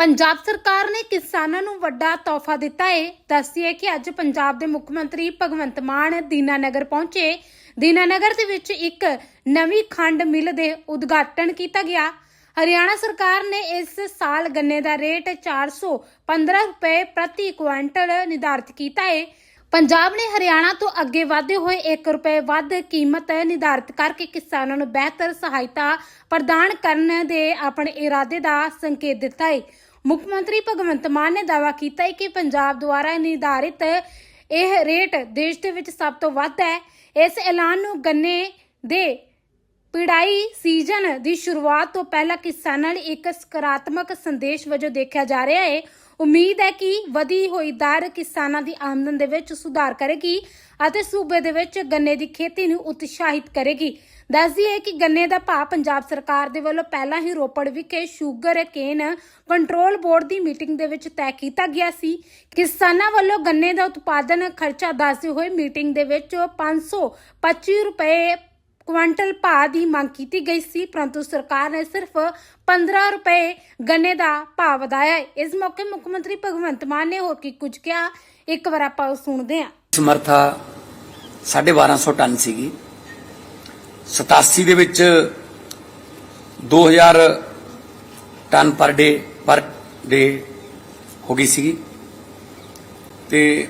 ਪੰਜਾਬ ਸਰਕਾਰ ਨੇ ਕਿਸਾਨਾਂ ਨੂੰ ਵੱਡਾ ਤੋਹਫਾ ਦਿੱਤਾ ਹੈ ਦੱਸੀਏ ਕਿ ਅੱਜ ਪੰਜਾਬ ਦੇ ਮੁੱਖ ਮੰਤਰੀ ਭਗਵੰਤ ਮਾਨ ਦੀਨਾਨਗਰ ਪਹੁੰਚੇ। ਦੀਨਾਨਗਰ ਦੇ ਵਿੱਚ ਇੱਕ ਨਵੀਂ ਖੰਡ ਮਿਲ ਦੇ ਉਦਘਾਟਨ ਕੀਤਾ ਗਿਆ। ਹਰਿਆਣਾ ਸਰਕਾਰ ਨੇ ਇਸ ਸਾਲ ਗੰਨੇ ਦਾ ਰੇਟ 415 ਰੁਪਏ ਪ੍ਰਤੀ ਕੁਇੰਟਲ ਨਿਰਧਾਰਿਤ ਕੀਤਾ ਹੈ ਪੰਜਾਬ ਨੇ ਹਰਿਆਣਾ ਤੋਂ ਅੱਗੇ ਵਧਦੇ ਹੋਏ 1 ਰੁਪਏ ਵੱਧ ਕੀਮਤ ਨਿਰਧਾਰਿਤ ਕਰਕੇ ਕਿਸਾਨਾਂ ਨੂੰ ਬਿਹਤਰ ਸਹਾਇਤਾ ਪ੍ਰਦਾਨ ਕਰਨ ਦੇ ਆਪਣੇ ਇਰਾਦੇ ਦਾ ਸੰਕੇਤ ਦਿੱਤਾ ਹੈ ਮੁੱਖ ਮੰਤਰੀ ਭਗਵੰਤ ਮਾਨ ਨੇ ਦਾਅਵਾ ਕੀਤਾ ਹੈ ਕਿ ਪੰਜਾਬ ਦੁਆਰਾ ਨਿਰਧਾਰਿਤ ਇਹ ਰੇਟ ਦੇਸ਼ ਦੇ ਵਿੱਚ ਸਭ ਤੋਂ ਵੱਧ ਹੈ। ਇਸ ਐਲਾਨ ਨੂੰ ਗੰਨੇ ਦੇ ਪਿੜਾਈ ਸੀਜ਼ਨ ਦੀ ਸ਼ੁਰੂਆਤ ਤੋਂ ਪਹਿਲਾਂ ਕਿਸਾਨਾਂ ਲਈ ਇੱਕ ਸਕਾਰਾਤਮਕ ਸੰਦੇਸ਼ ਵਜੋਂ ਦੇਖਿਆ ਜਾ ਰਿਹਾ ਹੈ। ਉਮੀਦ ਹੈ ਕਿ ਵਧੀ ਹੋਈ ਦਰ ਕਿਸਾਨਾਂ ਦੀ ਆਮਦਨ ਦੇ ਵਿੱਚ ਸੁਧਾਰ ਕਰੇਗੀ ਅਤੇ ਸੂਬੇ ਦੇ ਵਿੱਚ ਗੰਨੇ ਦੀ ਖੇਤੀ ਨੂੰ ਉਤਸ਼ਾਹਿਤ ਕਰੇਗੀ। ਦੱਸਦੀ ਹੈ ਕਿ ਗੰਨੇ ਦਾ ਭਾਅ ਪੰਜਾਬ ਸਰਕਾਰ ਦੇ ਵੱਲੋਂ ਪਹਿਲਾਂ ਹੀ ਰੋਪੜ ਵਿਖੇ ਸ਼ੂਗਰ ਕੇਨ ਕੰਟਰੋਲ ਬੋਰਡ ਦੀ ਮੀਟਿੰਗ ਦੇ ਵਿੱਚ ਤੈਅ ਕੀਤਾ ਗਿਆ ਸੀ। ਕਿਸਾਨਾਂ ਵੱਲੋਂ ਗੰਨੇ ਦਾ ਉਤਪਾਦਨ ਖਰਚਾ ਦੱਸਦੇ ਹੋਏ ਮੀਟਿੰਗ ਦੇ ਵਿੱਚ 525 ਰੁਪਏ ਕੁਆਂਟਲ ਭਾਅ ਦੀ ਮੰਗ ਕੀਤੀ ਗਈ ਸੀ, ਪਰੰਤੂ ਸਰਕਾਰ ਨੇ ਸਿਰਫ 15 ਰੁਪਏ ਗੰਨੇ ਦਾ ਭਾਅ ਵਧਾਇਆ ਇਸ ਮੌਕੇ ਮੁੱਖ ਮੰਤਰੀ ਭਗਵੰਤ ਮਾਨ ਨੇ ਹੋਰ ਕੀ ਕੁਝ ਕਿਹਾ। ਇੱਕ ਵਾਰ ਆਪਾਂ ਸੁਣਦੇ ਹਾਂ। ਸਮਰਥਾ 1250 ਟਨ ਸੀਗੀ। 87 ਦੇ ਵਿੱਚ 2000 ਟਨ ਪਰ ਡੇ ਪਰ ਡੇ ਹੋ ਗਈ ਸੀਗੀ। ਤੇ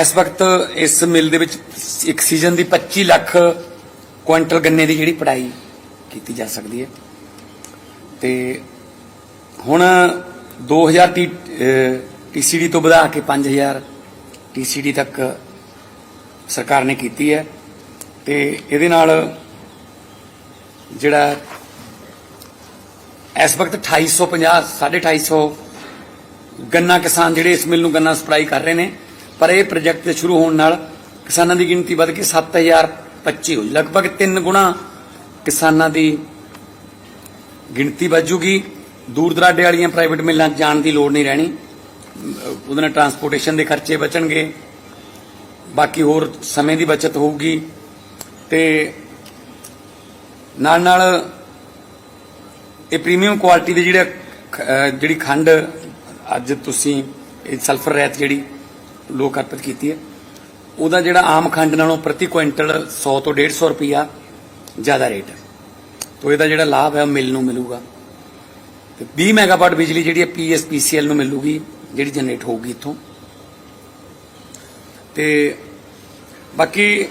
ਇਸ ਵਕਤ ਇਸ ਮਿਲ ਦੇ ਵਿੱਚ ਇੱਕ ਸੀਜ਼ਨ ਦੀ 25 ਲੱਖ ਕੁਇੰਟਲ ਗੰਨੇ ਦੀ ਜਿਹੜੀ ਪੜਾਈ ਕੀਤੀ ਜਾ ਸਕਦੀ ਹੈ। ਤੇ ਹੁਣ 2000 ਟੀ ਟੀਸੀਡੀ ਤੋਂ ਵਧਾ ਕੇ 5000 ਟੀਸੀਡੀ ਤੱਕ ਸਰਕਾਰ ਨੇ ਕੀਤੀ ਹੈ। ਤੇ ਇਹਦੇ ਨਾਲ ਜਿਹੜਾ ਇਸ ਵਕਤ 2850 250 ਗੰਨਾ ਕਿਸਾਨ ਜਿਹੜੇ ਇਸ ਮਿਲ ਨੂੰ ਗੰਨਾ ਸਪਲਾਈ ਕਰ ਰਹੇ ਨੇ। ਪਰ ਇਹ ਪ੍ਰੋਜੈਕਟ ਦੇ ਸ਼ੁਰੂ ਹੋਣ ਨਾਲ ਕਿਸਾਨਾਂ ਦੀ ਗਿਣਤੀ ਵੱਧ ਕੇ 7025 ਹੋਈ ਲਗਭਗ 3 ਗੁਣਾ ਕਿਸਾਨਾਂ ਦੀ ਗਿਣਤੀ ਵੱਜੂਗੀ। ਦੂਰ ਦਰਾਡੇ ਵਾਲੀਆਂ ਪ੍ਰਾਈਵੇਟ ਮਿਲਾਂ 'ਚ ਜਾਣ ਦੀ ਲੋੜ ਨਹੀਂ ਰਹਿਣੀ। ਉਹਦੇ ਨਾਲ ਟਰਾਂਸਪੋਰਟੇਸ਼ਨ ਦੇ ਖਰਚੇ ਬਚਣਗੇ। ਬਾਕੀ ਹੋਰ ਸਮੇਂ ਦੀ ਬਚਤ ਹੋਊਗੀ। ਤੇ ਨਾਲ ਨਾਲ ਇਹ ਪ੍ਰੀਮੀਅਮ ਕੁਆਲਿਟੀ ਦੇ ਜਿਹੜੇ ਜਿਹੜੀ ਖੰਡ ਅੱਜ ਤੁਸੀਂ, ਇਹ ਸਲਫਰ ਰਹਿਤ ਜਿਹੜੀ ਲੋਕ ਅਰਪਿਤ ਕੀਤੀ ਹੈ ਉਹਦਾ ਜਿਹੜਾ ਆਮ ਖੰਡ ਨਾਲੋਂ ਪ੍ਰਤੀ ਕੁਇੰਟਲ 100 ਤੋਂ 150 ਰੁਪਿਆ ਜ਼ਿਆਦਾ ਰੇਟ ਹੈ। ਤੋ ਇਹਦਾ ਜਿਹੜਾ ਲਾਭ ਹੈ ਉਹ ਮਿਲ ਨੂੰ ਮਿਲੂਗਾ। ਤੇ 20 ਮੈਗਾਵਾਟ ਬਿਜਲੀ ਜਿਹੜੀ ਹੈ ਪੀਐਸਪੀਸੀਐਲ ਨੂੰ ਮਿਲੂਗੀ, ਜਿਹੜੀ ਜਨਰੇਟ ਹੋਊਗੀ ਇੱਥੋਂ। ਤੇ ਬਾਕੀ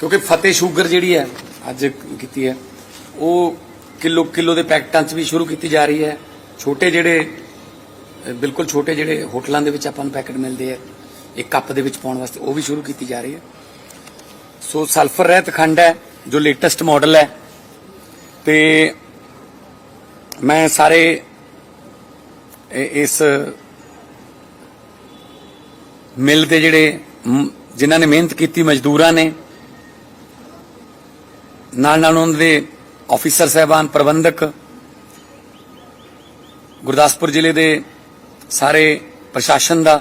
ਕਿਉਂਕਿ ਫਤਿਹ ਸ਼ੂਗਰ ਜਿਹੜੀ ਹੈ, ਅੱਜ ਕੀਤੀ ਹੈ, ਉਹ ਕਿਲੋ ਕਿਲੋ ਦੇ ਪੈਕਟਾਂ 'ਚ ਵੀ ਸ਼ੁਰੂ ਕੀਤੀ ਜਾ ਰਹੀ ਹੈ। ਛੋਟੇ ਜਿਹੜੇ, ਬਿਲਕੁਲ ਛੋਟੇ ਜਿਹੜੇ ਹੋਟਲਾਂ ਦੇ ਵਿੱਚ ਆਪਾਂ ਨੂੰ ਪੈਕਟ ਮਿਲਦੇ ਆ ਇੱਕ ਕੱਪ ਦੇ ਵਿੱਚ ਪਾਉਣ ਵਾਸਤੇ, ਉਹ ਵੀ ਸ਼ੁਰੂ ਕੀਤੀ ਜਾ ਰਹੀ ਹੈ। ਸੋ ਸਲਫਰ ਰਹਿਤ ਖੰਡ ਹੈ, ਜੋ ਲੇਟੈਸਟ ਮਾਡਲ ਹੈ। ਤੇ ਮੈਂ ਸਾਰੇ ਇਸ ਮਿਲ ਦੇ ਜਿਹੜੇ ਜਿਨ੍ਹਾਂ ਨੇ ਮਿਹਨਤ ਕੀਤੀ, ਮਜ਼ਦੂਰਾਂ ਨੇ ਨਾਲ ਨਾਲ ਉਹਨਾਂ ਦੇ ਆਫੀਸਰ ਸਹਿਬਾਨ, ਪ੍ਰਬੰਧਕ, ਗੁਰਦਾਸਪੁਰ ਜ਼ਿਲ੍ਹੇ ਦੇ ਸਾਰੇ ਪ੍ਰਸ਼ਾਸਨ ਦਾ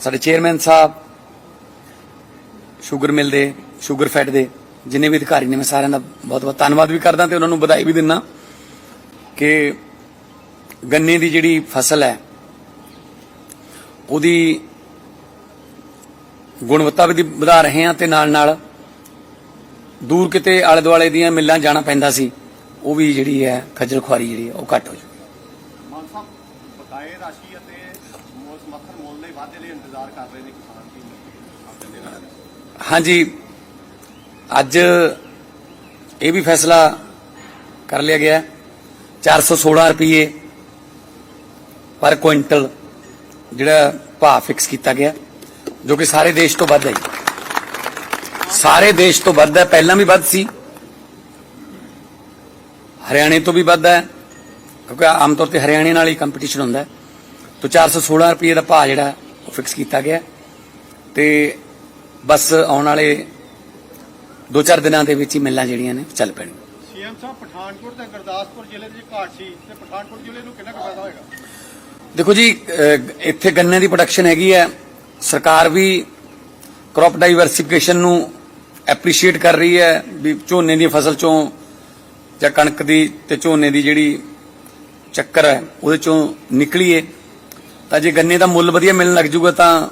ਸਾਡੇ ਚੇਅਰਮੈਨ ਸਾਹਿਬ, ਸ਼ੂਗਰ ਮਿਲ ਦੇ, ਸ਼ੂਗਰ ਫੈਟ ਦੇ, ਜਿੰਨੇ ਵੀ ਅਧਿਕਾਰੀ ਨੇ, ਮੈਂ ਸਾਰਿਆਂ ਦਾ ਬਹੁਤ ਬਹੁਤ ਧੰਨਵਾਦ ਵੀ ਕਰਦਾ ਤੇ ਉਹਨਾਂ ਨੂੰ ਵਧਾਈ ਵੀ ਦਿੰਦਾ ਕਿ ਗੰਨੇ ਦੀ ਜਿਹੜੀ ਫਸਲ ਹੈ, ਉਹਦੀ ਗੁਣਵੱਤਾ ਵੀ ਵਧਾ ਰਹੇ ਹਾਂ ਤੇ ਨਾਲ ਨਾਲ ਦੂਰ ਕਿਤੇ ਆਲੇ ਦੁਆਲੇ ਦੀਆਂ ਮਿੱਲਾਂ ਜਾਣਾ ਪੈਂਦਾ ਸੀ, ਉਹ ਵੀ ਜਿਹੜੀ ਹੈ ਖੱਜਲ ਖੁਆਰੀ ਜਿਹੜੀ ਹੈ, ਉਹ ਘੱਟ ਹੋ ਜੂ ਮਾਨ ਸਾਹਿਬ ਬਕਾਏ ਰਾਸ਼ੀ ਅਤੇ ਮੁੱਲ ਮੁੱਲ ਦੇ ਵਾਧੇ ਲਈ ਇੰਤਜ਼ਾਰ ਕਰ ਰਹੇ ਨੇ ਕਿਸਾਨ ਕੀ ਹਾਂਜੀ। ਅੱਜ ਇਹ ਵੀ ਫੈਸਲਾ ਕਰ ਲਿਆ ਗਿਆ। ਹੈ। 416 ਰੁਪਏ ਪਰ ਕੁਇੰਟਲ ਜਿਹੜਾ ਭਾਅ ਫਿਕਸ ਕੀਤਾ ਗਿਆ, ਜੋ ਕਿ ਸਾਰੇ ਦੇਸ਼ ਤੋਂ ਵੱਧ ਹੈ ਸਾਰੇ ਦੇਸ਼ ਤੋਂ ਵੱਧ ਹੈ। ਪਹਿਲਾਂ ਵੀ ਵੱਧ ਸੀ। ਹਰਿਆਣੇ ਤੋਂ ਵੀ ਵੱਧ ਹੈ। ਕਿਉਂਕਿ ਆਮ ਤੌਰ ਤੇ ਹਰਿਆਣੇ ਨਾਲ ਹੀ ਕੰਪੀਟੀਸ਼ਨ ਹੁੰਦਾ ਹੈ। ਤੋਂ 416 ਰੁਪਏ ਦਾ ਭਾਅ ਜਿਹੜਾ ਉਹ ਫਿਕਸ ਕੀਤਾ ਗਿਆ। ਤੇ ਬਸ ਆਉਣ ਵਾਲੇ 2-4 ਦਿਨਾਂ ਦੇ ਵਿੱਚ ਹੀ ਮਿਲਾਂ ਜਿਹੜੀਆਂ ਨੇ ਚੱਲ ਪੈਣਗੀਆਂ। ਸੀਐਮ ਸਾਹਿਬ ਪਠਾਨਕੋਟ ਤੇ ਗੁਰਦਾਸਪੁਰ ਜ਼ਿਲ੍ਹੇ ਦੇ ਘਾਟ ਸੀ ਤੇ ਪਠਾਨਕੋਟ ਜ਼ਿਲ੍ਹੇ ਨੂੰ ਕਿੰਨਾ ਕੁ ਫਾਇਦਾ ਹੋਏਗਾ? ਦੇਖੋ ਜੀ ਇੱਥੇ ਗੰਨੇ ਦੀ ਪ੍ਰੋਡਕਸ਼ਨ ਹੈਗੀ ਹੈ। ਸਰਕਾਰ ਵੀ ਕ੍ਰੌਪ ਡਾਈਵਰਸਿਫਿਕੇਸ਼ਨ ਨੂੰ ਐਪਰੀਸ਼ੀਏਟ ਕਰ ਰਹੀ ਹੈ ਵੀ ਝੋਨੇ ਦੀ ਫਸਲ ਚੋਂ ਜਾਂ ਕਣਕ ਦੀ ਤੇ ਝੋਨੇ ਦੀ ਜਿਹੜੀ ਚੱਕਰ ਹੈ ਉਹਦੇ ਚੋਂ ਨਿਕਲੀਏ। ਤਾਂ ਜੇ ਗੰਨੇ ਦਾ ਮੁੱਲ ਵਧੀਆ ਮਿਲਣ ਲੱਗ ਜੂਗਾ ਤਾਂ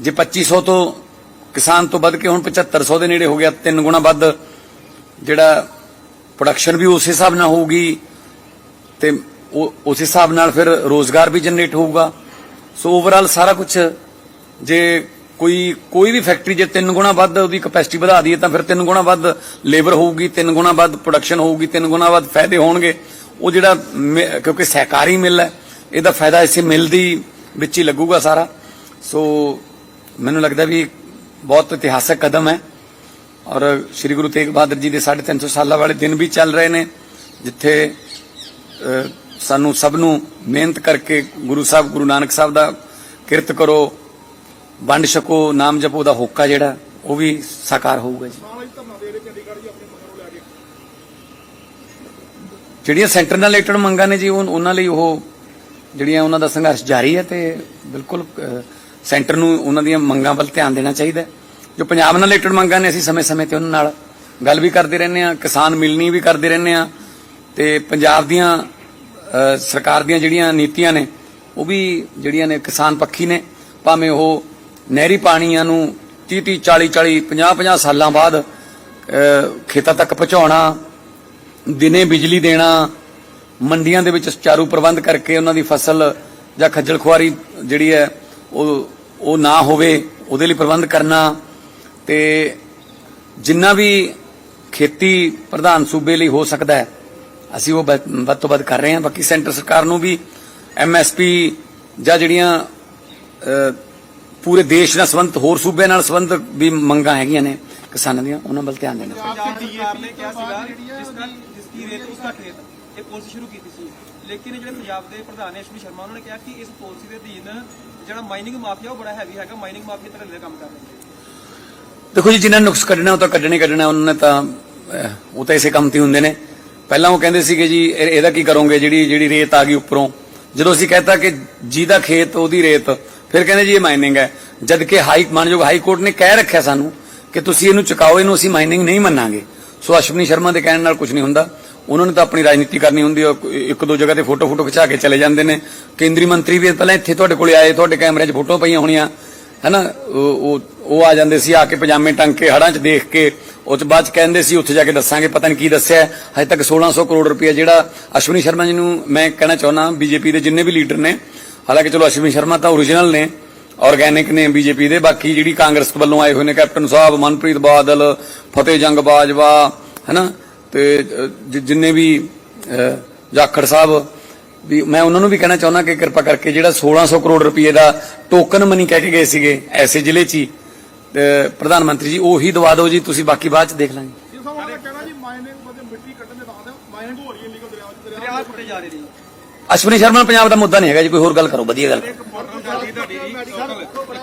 ਜੇ 2500 ਤੋਂ ਕਿਸਾਨ ਤੋਂ ਵੱਧ ਕੇ ਹੁਣ 7500 ਦੇ ਨੇੜੇ ਹੋ ਗਿਆ, ਤਿੰਨ ਗੁਣਾ ਵੱਧ, ਜਿਹੜਾ ਪ੍ਰੋਡਕਸ਼ਨ ਵੀ ਉਸੇ ਹਿਸਾਬ ਨਾਲ ਹੋਊਗੀ ਤੇ ਉਸ ਹਿਸਾਬ ਨਾਲ ਫਿਰ ਰੋਜ਼ਗਾਰ ਵੀ ਜਨਰੇਟ ਹੋਊਗਾ। ਸੋ ਓਵਰਆਲ ਸਾਰਾ ਕੁਝ ਜੇ ਕੋਈ ਕੋਈ ਵੀ ਫੈਕਟਰੀ ਜੇ ਤਿੰਨ ਗੁਣਾ ਵੱਧ ਉਹਦੀ ਕਪੈਸਿਟੀ ਵਧਾ ਦਈਏ ਤਾਂ ਫਿਰ ਤਿੰਨ ਗੁਣਾ ਵੱਧ ਲੇਬਰ ਹੋਊਗੀ, ਤਿੰਨ ਗੁਣਾ ਵੱਧ ਪ੍ਰੋਡਕਸ਼ਨ ਹੋਊਗੀ, ਤਿੰਨ ਗੁਣਾ ਵੱਧ ਫਾਇਦੇ ਹੋਣਗੇ। ਉਹ ਜਿਹੜਾ ਮਿ- ਕਿਉਂਕਿ ਸਹਿਕਾਰੀ ਮਿਲ ਹੈ ਇਹਦਾ ਫਾਇਦਾ ਇਸੇ ਮਿਲ ਦੀ ਵਿੱਚ ਹੀ ਲੱਗੂਗਾ ਸਾਰਾ। ਸੋ ਮੈਨੂੰ ਲੱਗਦਾ ਵੀ ਬਹੁਤ ਇਤਿਹਾਸਕ ਕਦਮ ਹੈ। ਔਰ ਸ੍ਰੀ ਗੁਰੂ ਤੇਗ ਬਹਾਦਰ ਜੀ ਦੇ 350 ਸਾਲਾਂ ਵਾਲੇ ਦਿਨ ਵੀ ਚੱਲ ਰਹੇ ਨੇ ਜਿੱਥੇ ਸਾਨੂੰ ਸਭ ਨੂੰ ਮਿਹਨਤ ਕਰਕੇ ਗੁਰੂ ਸਾਹਿਬ ਗੁਰੂ ਨਾਨਕ ਸਾਹਿਬ ਦਾ ਕਿਰਤ ਕਰੋ ਵੰਡ ਛਕੋ ਨਾਮ ਜਪੋ ਦਾ ਹੋਕਾ ਜਿਹੜਾ ਉਹ ਵੀ ਸਾਕਾਰ ਹੋਊਗਾ ਜੀ। ਜਿਹੜੀਆਂ ਸੈਂਟਰ ਨਾਲ ਰਿਲੇਟਡ ਮੰਗਾਂ ਨੇ ਜੀ ਉਹ ਉਹਨਾਂ ਲਈ ਉਹ ਜਿਹੜੀਆਂ ਉਹਨਾਂ ਦਾ ਸੰਘਰਸ਼ ਜਾਰੀ ਹੈ ਤੇ ਬਿਲਕੁਲ ਸੈਂਟਰ ਨੂੰ ਉਹਨਾਂ ਦੀਆਂ ਮੰਗਾਂ ਵੱਲ ਧਿਆਨ ਦੇਣਾ ਚਾਹੀਦਾ ਜੋ ਪੰਜਾਬ ਨਾਲ ਰਿਲੇਟਡ ਮੰਗਾਂ ਨੇ, ਅਸੀਂ ਸਮੇਂ-ਸਮੇਂ ਤੇ ਉਹਨਾਂ ਨਾਲ ਗੱਲ ਵੀ ਕਰਦੇ ਰਹਿੰਦੇ ਆ ਕਿਸਾਨ ਮਿਲਣੀ ਵੀ ਕਰਦੇ ਰਹਿੰਦੇ ਆ ਤੇ ਪੰਜਾਬ ਦੀਆਂ ਸਰਕਾਰ ਦੀਆਂ ਜਿਹੜੀਆਂ ਨੀਤੀਆਂ ਨੇ, ਉਹ ਵੀ ਜਿਹੜੀਆਂ ਨੇ ਕਿਸਾਨ ਪੱਖੀ ਨੇ, ਭਾਵੇਂ ਉਹ ਨਹਿਰੀ ਪਾਣੀਆਂ ਨੂੰ 30 30 40 40 50 50 ਸਾਲਾਂ ਬਾਅਦ ਖੇਤਾਂ ਤੱਕ ਪਹੁੰਚਾਉਣਾ, ਦਿਨੇ ਬਿਜਲੀ ਦੇਣਾ ਮੰਡੀਆਂ ਦੇ ਵਿੱਚ ਸੁਚਾਰੂ ਪ੍ਰਬੰਧ ਕਰਕੇ ਉਹਨਾਂ ਦੀ ਫਸਲ ਜਾਂ ਖੱਜਲ ਖੁਆਰੀ ਜਿਹੜੀ ਹੈ ਉਹ ਉਹ ਨਾ ਹੋਵੇ ਉਹਦੇ ਲਈ ਪ੍ਰਬੰਧ ਕਰਨਾ। ਤੇ ਜਿੰਨਾ ਵੀ ਖੇਤੀ ਪ੍ਰਧਾਨ ਸੂਬੇ ਲਈ ਹੋ ਸਕਦਾ ਹੈ ਅਸੀਂ ਉਹ ਵੱਧ ਤੋਂ ਵੱਧ ਕਰ ਰਹੇ ਹਾਂ। ਬਾਕੀ ਸੈਂਟਰ ਸਰਕਾਰ ਨੂੰ ਵੀ ਐਮਐਸਪੀ ਜਾਂ ਜਿਹੜੀਆਂ ਪੂਰੇ ਦੇਸ਼ ਨਾਲ ਸੰਬੰਧਿਤ ਹੋਰ ਸੂਬਿਆਂ ਨਾਲ ਸੰਬੰਧਿਤ ਵੀ ਮੰਗਾਂ ਹੈਗੀਆਂ ਨੇ ਕਿਸਾਨਾਂ ਦੀਆਂ ਉਹਨਾਂ ਵੱਲ ਧਿਆਨ ਦੇਣਾ ਪੰਜਾਬ ਇਹ ਪਾਲਿਸੀ ਸ਼ੁਰੂ ਕੀਤੀ ਸੀ। ਲੇਕਿਨ ਇਹ ਜਿਹੜੇ ਪੰਜਾਬ ਦੇ ਪ੍ਰਧਾਨ ਅਸ਼ਵਨੀ ਸ਼ਰਮਾ, ਉਹਨਾਂ ਨੇ ਕਿਹਾ ਕਿ ਇਸ ਪਾਲਿਸੀ ਦੇ ਅਧੀਨ ਜਿਹੜਾ ਮਾਈਨਿੰਗ ਮਾਫੀਆ ਉਹ ਬੜਾ ਹੈਵੀ ਹੈਗਾ। ਮਾਈਨਿੰਗ ਮਾਫੀਆ ਤਰ੍ਹਾਂ ਦੇ ਕੰਮ ਕਰ ਰਹੇ ਨੇ। ਦੇਖੋ ਜੀ ਜਿਨ੍ਹਾਂ ਨੁਕਸ ਕੱਢਣਾ, ਉਹ ਤਾਂ ਕੱਢਣੇ ਕੱਢਣਾ, ਉਹਨਾਂ ਨੇ ਤਾਂ ਉਹ ਤਾਂ ਇਸੇ ਕੰਮ ਤੇ ਹੁੰਦੇ ਨੇ। ਪਹਿਲਾਂ ਉਹ ਕਹਿੰਦੇ ਸੀਗੇ ਜੀ ਇਹਦਾ ਕੀ ਕਰੋਗੇ? ਜਿਹੜੀ ਜਿਹੜੀ ਰੇਤ ਆ ਗਈ ਉੱਪਰੋਂ। ਜਦੋਂ ਅਸੀਂ ਕਹਤਾ ਕਿ ਜਿਹਦਾ ਖੇਤ, ਉਹਦੀ ਰੇਤ, ਫਿਰ ਕਹਿੰਦੇ ਜੀ ਇਹ ਮਾਈਨਿੰਗ ਹੈ। ਜਦ ਕਿ ਹਾਈ, ਮਾਨਯੋਗ ਹਾਈ ਕੋਰਟ ਨੇ ਕਹਿ ਰੱਖਿਆ ਸਾਨੂੰ ਕਿ ਤੁਸੀਂ ਇਹਨੂੰ ਚੁਕਾਓ, ਇਹਨੂੰ ਅਸੀਂ ਮਾਈਨਿੰਗ ਨਹੀਂ ਮੰਨਾਂਗੇ। ਸੋ ਅਸ਼ਵਨੀ ਸ਼ਰਮਾ ਦੇ ਕਹਿਣ ਨਾਲ ਕੁਝ ਨਹੀਂ ਹੁੰਦਾ। ਉਹਨਾਂ ਨੂੰ ਤਾਂ ਆਪਣੀ ਰਾਜਨੀਤੀ ਕਰਨੀ ਹੁੰਦੀ ਹੈ ਇੱਕ ਦੋ ਜਗ੍ਹਾ ਤੇ ਫੋਟੋ ਫੋਟੋ ਖਿਚਾ ਕੇ ਚਲੇ ਜਾਂਦੇ ਨੇ। ਕੇਂਦਰੀ ਮੰਤਰੀ ਵੀ ਪਹਿਲਾਂ ਇੱਥੇ ਤੁਹਾਡੇ ਕੋਲੇ ਆਏ, ਤੁਹਾਡੇ ਕੈਮਰੇ 'ਚ ਫੋਟੋ ਪਈਆਂ ਹੋਣੀਆਂ। ਹੈਨਾ? ਉਹ, ਉਹ- ਉਹ ਆ ਜਾਂਦੇ ਸੀ, ਆ ਕੇ ਪਜਾਮੇ ਟੰਗ ਕੇ ਹੜਾਂ 'ਚ ਦੇਖ ਕੇ। ਉਹ ਤੋਂ ਬਾਅਦ 'ਚ ਕਹਿੰਦੇ ਸੀ, ਉੱਥੇ ਜਾ ਕੇ ਦੱਸਾਂਗੇ, ਪਤਾ ਨਹੀਂ ਕੀ ਦੱਸਿਆ। ਹਜੇ ਤੱਕ 1600 ਕਰੋੜ ਰੁਪਏ ਜਿਹੜਾ ਅਸ਼ਵਨੀ ਸ਼ਰਮਾ ਜੀ ਨੂੰ ਮੈਂ ਕਹਿਣਾ ਚਾਹੁੰਦਾ, ਬੀਜੇਪੀ ਦੇ ਜਿੰਨੇ ਵੀ ਲੀਡਰ ਨੇ, ਹਾਲਾਂਕਿ ਚਲੋ ਅਸ਼ਵਨੀ ਸ਼ਰਮਾ ਤਾਂ ਓਰੀਜਨਲ ਨੇ ਆਰਗੈਨਿਕ ਨੇ ਬੀਜੇਪੀ ਦੇ। ਬਾਕੀ ਜਿਹੜੀ ਕਾਂਗਰਸ ਵੱਲੋਂ ਆਏ ਹੋਏ ਨੇ, ਕੈਪਟਨ ਸਾਹਿਬ, ਮਨਪ੍ਰੀਤ ਬਾਦਲ ਫਤਿਹ ਜੰਗ ਬਾਜਵਾ, ਹੈਨਾ? ਤੇ ਜਿੰਨੇ ਵੀ ਜਾਖੜ ਸਾਹਿਬ ਵੀ ਮੈਂ ਉਹਨਾਂ ਨੂੰ ਵੀ ਕਹਿਣਾ ਚਾਹੁੰਦਾ ਕਿ ਕਿਰਪਾ ਕਰਕੇ ਜਿਹੜਾ 1600 ਕਰੋੜ ਰੁਪਏ ਦਾ ਟੋਕਨ ਮਨੀ ਕਹਿ ਕੇ ਗਏ ਸੀਗੇ ਐਸੇ ਜ਼ਿਲ੍ਹੇ 'ਚ ਹੀ ਤੇ ਪ੍ਰਧਾਨ ਮੰਤਰੀ ਜੀ ਉਹੀ ਦਵਾ ਦਿਓ ਜੀ ਤੁਸੀਂ ਬਾਕੀ ਬਾਅਦ 'ਚ ਦੇਖ ਲਾਂਗੇ। ਅਸ਼ਵਨੀ ਸ਼ਰਮਾ ਪੰਜਾਬ ਦਾ ਮੁੱਦਾ ਨਹੀਂ ਹੈਗਾ ਜੀ ਕੋਈ ਹੋਰ ਗੱਲ ਕਰੋ ਵਧੀਆ ਗੱਲ। ਇੱਕ ਪੋਰਟਲ ਚੱਲਦੀ ਤੁਹਾਡੀ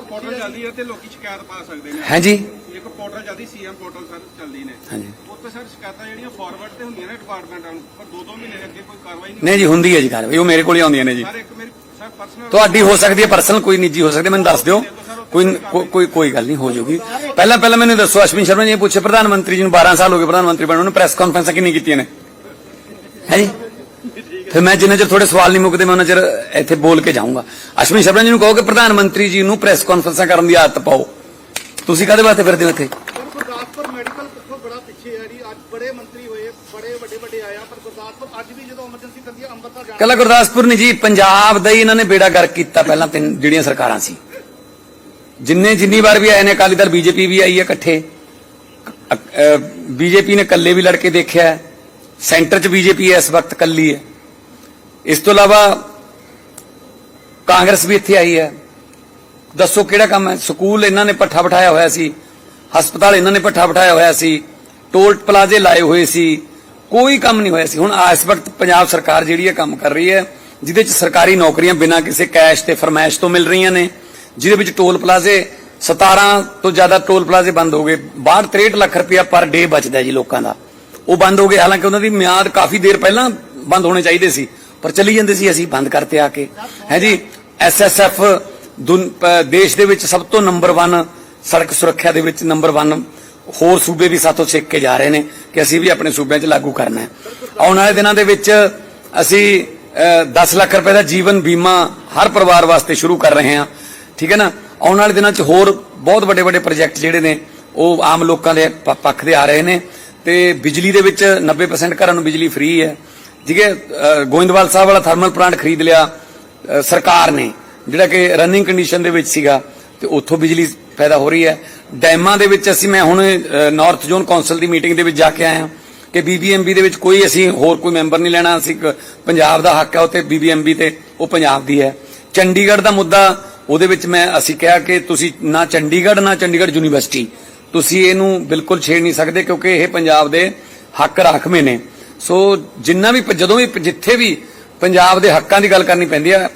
ਪੋਰਟਲ ਚੱਲਦੀ ਹੈ ਤੇ ਲੋਕੀ ਸ਼ਿਕਾਇਤ ਪਾ ਸਕਦੇ ਨੇ। ਹੈ ਜੀ ਇੱਕ ਪੋਰਟਲ ਚੱਲਦੀ ਸੀਐਮ ਪੋਰਟਲ ਸਰ ਚੱਲਦੀ ਨੇ। ਹਾਂਜੀ। ਸਰ ਸ਼ਿਕਾਇਤਾਂ ਜਿਹੜੀਆਂ ਫਾਰਵਰਡ ਤੇ ਹੁੰਦੀਆਂ ਨੇ ਡਿਪਾਰਟਮੈਂਟਾਂ ਨੂੰ ਪਰ ਦੋ ਦੋ ਮਹੀਨੇ ਅੱਗੇ ਕੋਈ ਕਾਰਵਾਈ ਨਹੀਂ ਨਹੀਂ ਜੀ ਹੁੰਦੀ ਹੈ ਜੀ ਕਾਰਵਾਈ। ਉਹ ਮੇਰੇ ਕੋਲ ਹੀ ਆਉਂਦੀਆਂ ਨੇ ਜੀ। ਸਰ ਇੱਕ ਮੇਰੀ ਸਰ ਪਰਸਨਲ ਤੁਹਾਡੀ ਹੋ ਸਕਦੀ ਹੈ ਪਰਸਨਲ ਕੋਈ ਨਿੱਜੀ ਹੋ ਸਕਦੀ ਮੈਨੂੰ ਦੱਸ ਦਿਓ। ਕੋਈ ਕੋਈ- ਕੋਈ ਗੱਲ ਨਹੀਂ ਹੋ ਜਾਊਗੀ ਪਹਿਲਾਂ ਪਹਿਲਾਂ ਮੈਨੂੰ ਦੱਸੋ ਅਸ਼ਵਨੀ ਸ਼ਰਮਾ ਜੀ ਇਹ ਪੁੱਛੇ ਪ੍ਰਧਾਨ ਮੰਤਰੀ ਜੀ ਨੂੰ 12 ਸਾਲ ਹੋ ਗਏ ਪ੍ਰਧਾਨ ਮੰਤਰੀ ਬਣਨ ਨੂੰ ਪ੍ਰੈਸ ਕਾਨਫਰੰਸਾਂ ਕਿੰਨੀ ਕੀਤੀਆਂ ਨੇ? ਹੈ ਜੀ? ਫਿਰ ਮੈਂ ਜਿੰਨਾ ਚਿਰ ਤੁਹਾਡੇ ਸਵਾਲ ਨਹੀਂ ਮੁੱਕਦੇ ਮੈਂ ਉਹਨਾਂ ਚਿਰ ਇੱਥੇ ਬੋਲ ਕੇ ਜਾਊਂਗਾ। ਅਸ਼ਵਨੀ ਸ਼ਰਮਾ ਜੀ ਨੂੰ ਕਹੋ ਕਿ ਪ੍ਰਧਾਨ ਮੰਤਰੀ ਜੀ ਨੂੰ ਪ੍ਰੈਸ ਕਾਨਫਰੰਸਾਂ ਕਰਨ ਦੀ ਆਦਤ ਪਾਓ। ਤੁਸੀਂ ਕਾਹਦੇ ਵਾਸਤੇ ਫਿਰਦੇ ਹੋ ਇੱਥੇ ਪਰ ਗੁਰਦਾਸਪੁਰ ਮੈਡੀਕਲ ਕਿੱਥੋਂ ਬੜਾ ਪਿੱਛੇ ਹੈ ਜੀ ਅੱਜ ਬੜੇ ਮੰਤਰੀ ਹੋਏ ਬੜੇ ਵੱਡੇ ਵੱਡੇ ਆਇਆ ਪਰ ਗੁਰਦਾਸਪੁਰ ਅੱਜ ਵੀ ਜਦੋਂ ਐਮਰਜੈਂਸੀ ਕਰਦੀ ਹੈ ਅੰਮ੍ਰਿਤਸਰ ਜਾਣਾ ਕੱਲਾ ਗੁਰਦਾਸਪੁਰ ਨਹੀਂ ਜੀ, ਪੰਜਾਬ ਦਾ ਹੀ ਇਹਨਾਂ ਨੇ ਬੇੜਾ ਗਰਕ ਕੀਤਾ ਪਹਿਲਾਂ ਤਿੰਨ, ਜਿਹੜੀਆਂ ਸਰਕਾਰਾਂ ਸੀ। ਜਿੰਨੇ, ਜਿੰਨੀ ਵਾਰ ਵੀ ਆਏ ਨੇ, ਅਕਾਲੀ ਦਲ, ਬੀਜੇਪੀ ਵੀ ਆਈ ਹੈ ਇਕੱਠੇ। ਬੀਜੇਪੀ ਨੇ ਕੱਲੇ ਵੀ ਲੜ ਕੇ ਦੇਖਿਆ ਸੈਂਟਰ 'ਚ ਬੀਜੇਪੀ ਇਸ ਵਕਤ ਕੱਲੀ ਹੈ। ਇਸ ਤੋਂ ਇਲਾਵਾ ਕਾਂਗਰਸ ਵੀ ਇੱਥੇ ਆਈ ਹੈ। ਦੱਸੋ ਕਿਹੜਾ ਕੰਮ ਹੈ? ਸਕੂਲ ਇਹਨਾਂ ਨੇ ਪੱਠਾ ਬਿਠਾਇਆ ਹੋਇਆ ਸੀ। ਹਸਪਤਾਲ ਇਹਨਾਂ ਨੇ ਪੱਠਾ ਬਿਠਾਇਆ ਹੋਇਆ ਸੀ। ਟੋਲ ਪਲਾਜ਼ੇ ਲਾਏ ਹੋਏ ਸੀ। ਕੋਈ ਕੰਮ ਨਹੀਂ ਹੋਇਆ ਸੀ। ਹੁਣ ਇਸ ਵਕਤ ਪੰਜਾਬ ਸਰਕਾਰ ਜਿਹੜੀ ਹੈ ਕੰਮ ਕਰ ਰਹੀ ਹੈ, ਜਿਹਦੇ ਚ ਸਰਕਾਰੀ ਨੌਕਰੀਆਂ ਬਿਨਾਂ ਕਿਸੇ ਕੈਸ਼ ਤੇ ਫਰਮਾਇਸ਼ ਤੋਂ ਮਿਲ ਰਹੀਆਂ ਨੇ, ਜਿਹਦੇ ਵਿੱਚ ਟੋਲ ਪਲਾਜ਼ੇ 17 ਤੋਂ ਜ਼ਿਆਦਾ ਟੋਲ ਪਲਾਜ਼ੇ ਬੰਦ ਹੋ ਗਏ। ਬਾਹਰ 63 ਲੱਖ ਰੁਪਇਆ ਪਰ ਡੇ ਬਚਦਾ ਜੀ ਲੋਕਾਂ ਦਾ। ਉਹ ਬੰਦ ਹੋ ਗਏ। ਹਾਲਾਂਕਿ ਉਹਨਾਂ ਦੀ ਮਿਆਦ ਕਾਫੀ ਦੇਰ ਪਹਿਲਾਂ ਬੰਦ ਹੋਣੇ ਚਾਹੀਦੇ ਸੀ, ਪਰ ਚਲੀ ਜਾਂਦੇ ਸੀ ਅਸੀਂ ਬੰਦ ਕਰਤੇ ਆ ਕੇ। ਹੈ ਜੀ ਐਸਐਸਐਫ ਦੇਸ਼ ਦੇ ਵਿੱਚ ਸਭ ਤੋਂ ਨੰਬਰ 1 ਸੜਕ ਸੁਰੱਖਿਆ ਦੇ ਵਿੱਚ ਨੰਬਰ 1 ਹੋਰ ਸੂਬੇ ਵੀ ਸਾਥੋਂ ਸਿੱਖ ਕੇ ਜਾ ਰਹੇ ਨੇ ਕਿ ਅਸੀਂ ਵੀ ਆਪਣੇ ਸੂਬਿਆਂ 'ਚ ਲਾਗੂ ਕਰਨਾ ਹੈ। ਆਉਣ ਵਾਲੇ ਦਿਨਾਂ ਦੇ ਵਿੱਚ ਅਸੀਂ 10 ਲੱਖ ਰੁਪਏ ਦਾ ਜੀਵਨ ਬੀਮਾ ਹਰ ਪਰਿਵਾਰ ਵਾਸਤੇ ਸ਼ੁਰੂ ਕਰ ਰਹੇ ਹਾਂ। ਠੀਕ ਹੈ ਨਾ? ਆਉਣ ਵਾਲੇ ਦਿਨਾਂ 'ਚ ਹੋਰ ਬਹੁਤ ਵੱਡੇ ਵੱਡੇ ਪ੍ਰੋਜੈਕਟ ਜਿਹੜੇ ਨੇ, ਉਹ ਆਮ ਲੋਕਾਂ ਦੇ ਪੱਖ ਦੇ ਆ ਰਹੇ ਨੇ ਤੇ ਬਿਜਲੀ ਦੇ ਵਿੱਚ 90% ਘਰਾਂ ਨੂੰ ਬਿਜਲੀ ਫ੍ਰੀ ਹੈ। ਠੀਕ ਹੈ? ਗੋਇੰਦਵਾਲ ਸਾਹਿਬ ਵਾਲਾ ਥਰਮਲ ਪਲਾਂਟ ਖਰੀਦ ਲਿਆ ਸਰਕਾਰ ਨੇ, ਜਿਹੜਾ ਕਿ ਰਨਿੰਗ ਕੰਡੀਸ਼ਨ ਦੇ ਵਿੱਚ ਸੀਗਾ ਤੇ ਉੱਥੋਂ ਬਿਜਲੀ ਪੈਦਾ ਹੋ ਰਹੀ ਹੈ। ਡੈਮਾਂ ਦੇ ਵਿੱਚ ਅਸੀਂ, ਮੈਂ ਹੁਣ ਨਾਰਥ ਜ਼ੋਨ ਕੌਂਸਲ ਦੀ ਮੀਟਿੰਗ ਦੇ ਵਿੱਚ ਜਾ ਕੇ ਆਇਆ ਹਾਂ ਕਿ ਬੀਬੀਐਮਬੀ ਦੇ ਵਿੱਚ ਕੋਈ ਅਸੀਂ ਹੋਰ ਕੋਈ ਮੈਂਬਰ ਨਹੀਂ ਲੈਣਾ। ਅਸੀਂ ਪੰਜਾਬ ਦਾ ਹੱਕ ਹੈ ਉੱਤੇ ਬੀਬੀਐਮਬੀ ਤੇ, ਉਹ ਪੰਜਾਬ ਦੀ ਹੈ। ਚੰਡੀਗੜ੍ਹ ਦਾ ਮੁੱਦਾ, ਉਹਦੇ ਵਿੱਚ ਮੈਂ, ਅਸੀਂ ਕਿਹਾ ਕਿ ਤੁਸੀਂ ਨਾ ਚੰਡੀਗੜ੍ਹ ਨਾ ਚੰਡੀਗੜ੍ਹ ਯੂਨੀਵਰਸਿਟੀ। ਤੁਸੀਂ ਇਹਨੂੰ ਬਿਲਕੁਲ ਛੇੜ ਨਹੀਂ ਸਕਦੇ ਕਿਉਂਕਿ ਇਹ ਪੰਜਾਬ ਦੇ ਹੱਕ ਰਾਖਵੇਂ ਨੇ। ਸੋ, ਜਿੰਨਾ ਵੀ, ਜਦੋਂ ਵੀ, ਜਿੱਥੇ ਵੀ ਪੰਜਾਬ ਦੇ ਹੱਕਾਂ ਦੀ ਗੱਲ ਕਰਨੀ ਪੈਂਦੀ ਹੈ